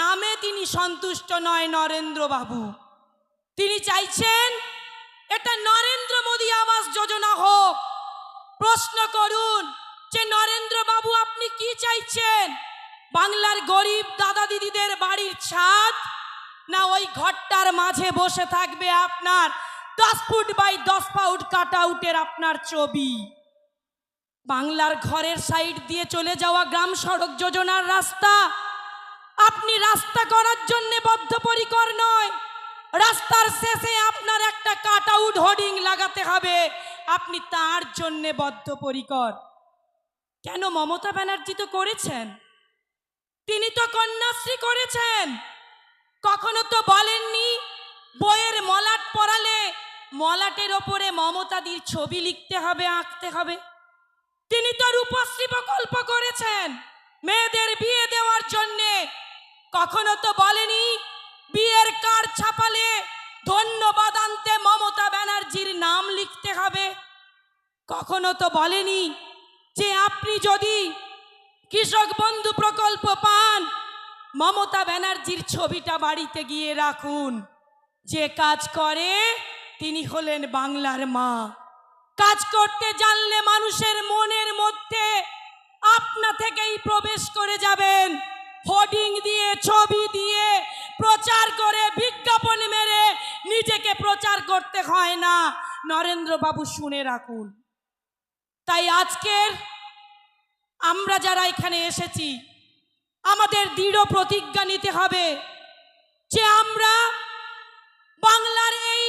নামে তিনি সন্তুষ্ট নয় নরেন্দ্র বাবু তিনি চাইছেন, এটা নরেন্দ্র মোদী আবাস যোজনা হোক। প্রশ্ন করুন, যে নরেন্দ্র বাবু আপনি কি চাইছেন? বাংলার গরিব দাদা দিদিদের বাড়ির ছাদ? না ওই ঘরটার মাঝে বসে থাকবে আপনার দশ ফুট বাই দশ ফুট কাট আউটের আপনার ছবি? বাংলার ঘরের সাইড দিয়ে চলে যাওয়া গ্রাম সড়ক যোজনার রাস্তা? আপনি রাস্তা করার জন্য বদ্ধপরিকর নয়। রাস্তার শেষে আপনার একটা কাট আউট হোর্ডিং লাগাতে হবে। আপনি তার জন্য বদ্ধপরিকর। কেন মমতা ব্যানার্জি তো করেছেন? তিনি তো কন্যাশ্রী করেছেন। কখনো তো বলেননি, বইয়ের মলাট পড়ালে মলাটের ওপরে মমতাদির ছবি লিখতে হবে, আঁকতে হবে। তিনি তো রূপশ্রী প্রকল্প করেছেন। মেয়েদের বিয়ে দেওয়ার জন্যে কখনো তো বলেনি, বিয়ের কার্ড ছাপালে ধন্যবাদ আনতে মমতা ব্যানার্জির নাম লিখতে হবে। কখনো তো বলেনি যে আপনি যদি কৃষক বন্ধু প্রকল্প পান, মমতা ব্যানার্জির ছবিটা বাড়িতে গিয়ে রাখুন। যে কাজ করে, তিনি হলেন বাংলার মা। কাজ করতে জানলে মানুষের মনের মধ্যে আপনা থেকেই প্রবেশ করে যাবেন। হোর্ডিং দিয়ে, ছবি দিয়ে প্রচার করে, বিজ্ঞাপন মেরে নিজেকে প্রচার করতে হয় না। নরেন্দ্রবাবু শুনে রাখুন। তাই আজকের আমরা যারা এখানে এসেছি, আমাদের দৃঢ় প্রতিজ্ঞা নিতে হবে যে আমরা বাংলার এই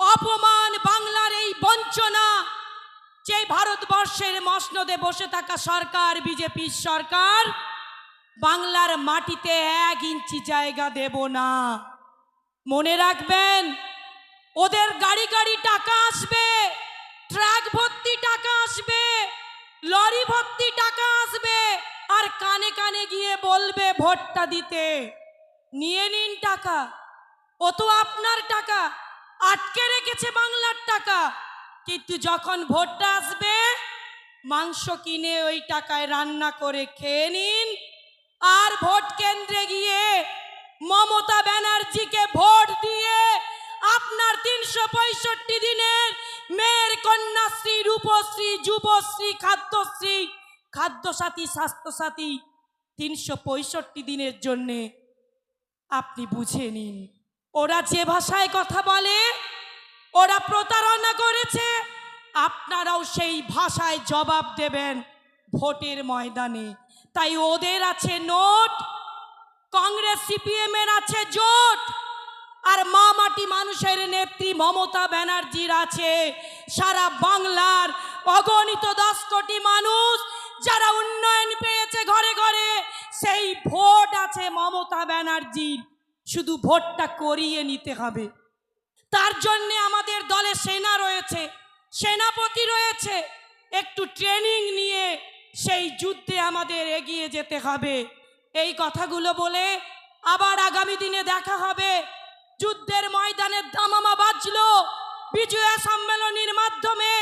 অপমান, বাংলার এই বঞ্চনা যে ভারতবর্ষের মসনদে বসে থাকা সরকার, বিজেপির সরকার বাংলার মাটিতে এক ইঞ্চি জায়গা দেব না। মনে রাখবেন, ওদের গাড়ি গাড়ি টাকা আসবে, ট্রাক ভর্তি টাকা আসবে, লরি ভর্তি টাকা আসবে, আর কানে কানে গিয়ে বলবে ভোটটা দিতে। নিয়ে নিন টাকা। ও তো আপনার টাকা, আটকে রেখেছে বাংলার টাকা। কিন্তু যখন ভোটটা আসবে, মাংস কিনে ওই টাকায় রান্না করে খেয়ে নিন। আর ভোট কেন্দ্রে গিয়ে মমতা ব্যানার্জিকে ভোট দিয়ে আপনার তিনশো পঁয়ষট্টি দিনের মেয়ের কন্যাশ্রী, রূপশ্রী, যুবশ্রী, খাদ্যশ্রী, খাদ্যসাথী, স্বাস্থ্যসাথী তিনশো পঁয়ষট্টি দিনের জন্যে আপনি বুঝে নিন। ওরা যে ভাষায় কথা বলে, ওরা প্রতারণা করেছে, আপনারাও সেই ভাষায় জবাব দেবেন ভোটের ময়দানে। তাই ওদের আছে নোট, কংগ্রেস, সিপিএম এর আছে জোট, আর মা মাটি মানুষের নেত্রী মমতা ব্যানার্জির আছে। সারা বাংলার অগণিত দশ কোটি মানুষ যারা উন্নয়ন পেয়েছে ঘরে ঘরে, সেই ভোট আছে মমতা ব্যানার্জির। শুধু ভোটটা করিয়ে নিতে হবে। তার জন্যে আমাদের দলে সেনা রয়েছে, সেনাপতি রয়েছে। একটু ট্রেনিং নিয়ে সেই যুদ্ধে আমাদের এগিয়ে যেতে হবে। এই কথাগুলো বলে আবার আগামী দিনে দেখা হবে। যুদ্ধের ময়দানে দামামা বাজলো। বিজয়া সম্মেলনীর মাধ্যমে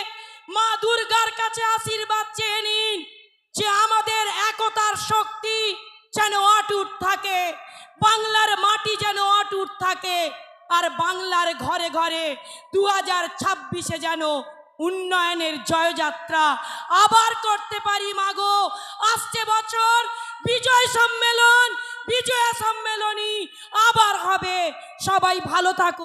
মা দুর্গার কাছে আশীর্বাদ চেয়ে নিন যে আমাদের একতার শক্তি যেন অটুট থাকে, বাংলার মাটি যেন অটুট থাকে, আর বাংলার ঘরে ঘরে দু হাজার ছাব্বিশে যেন উন্নয়নের জয়যাত্রা আবার করতে পারি মাগো। আসছে বছর বিজয় সম্মেলন, বিজয়া সম্মেলনী আবার হবে। সবাই ভালো থাকুন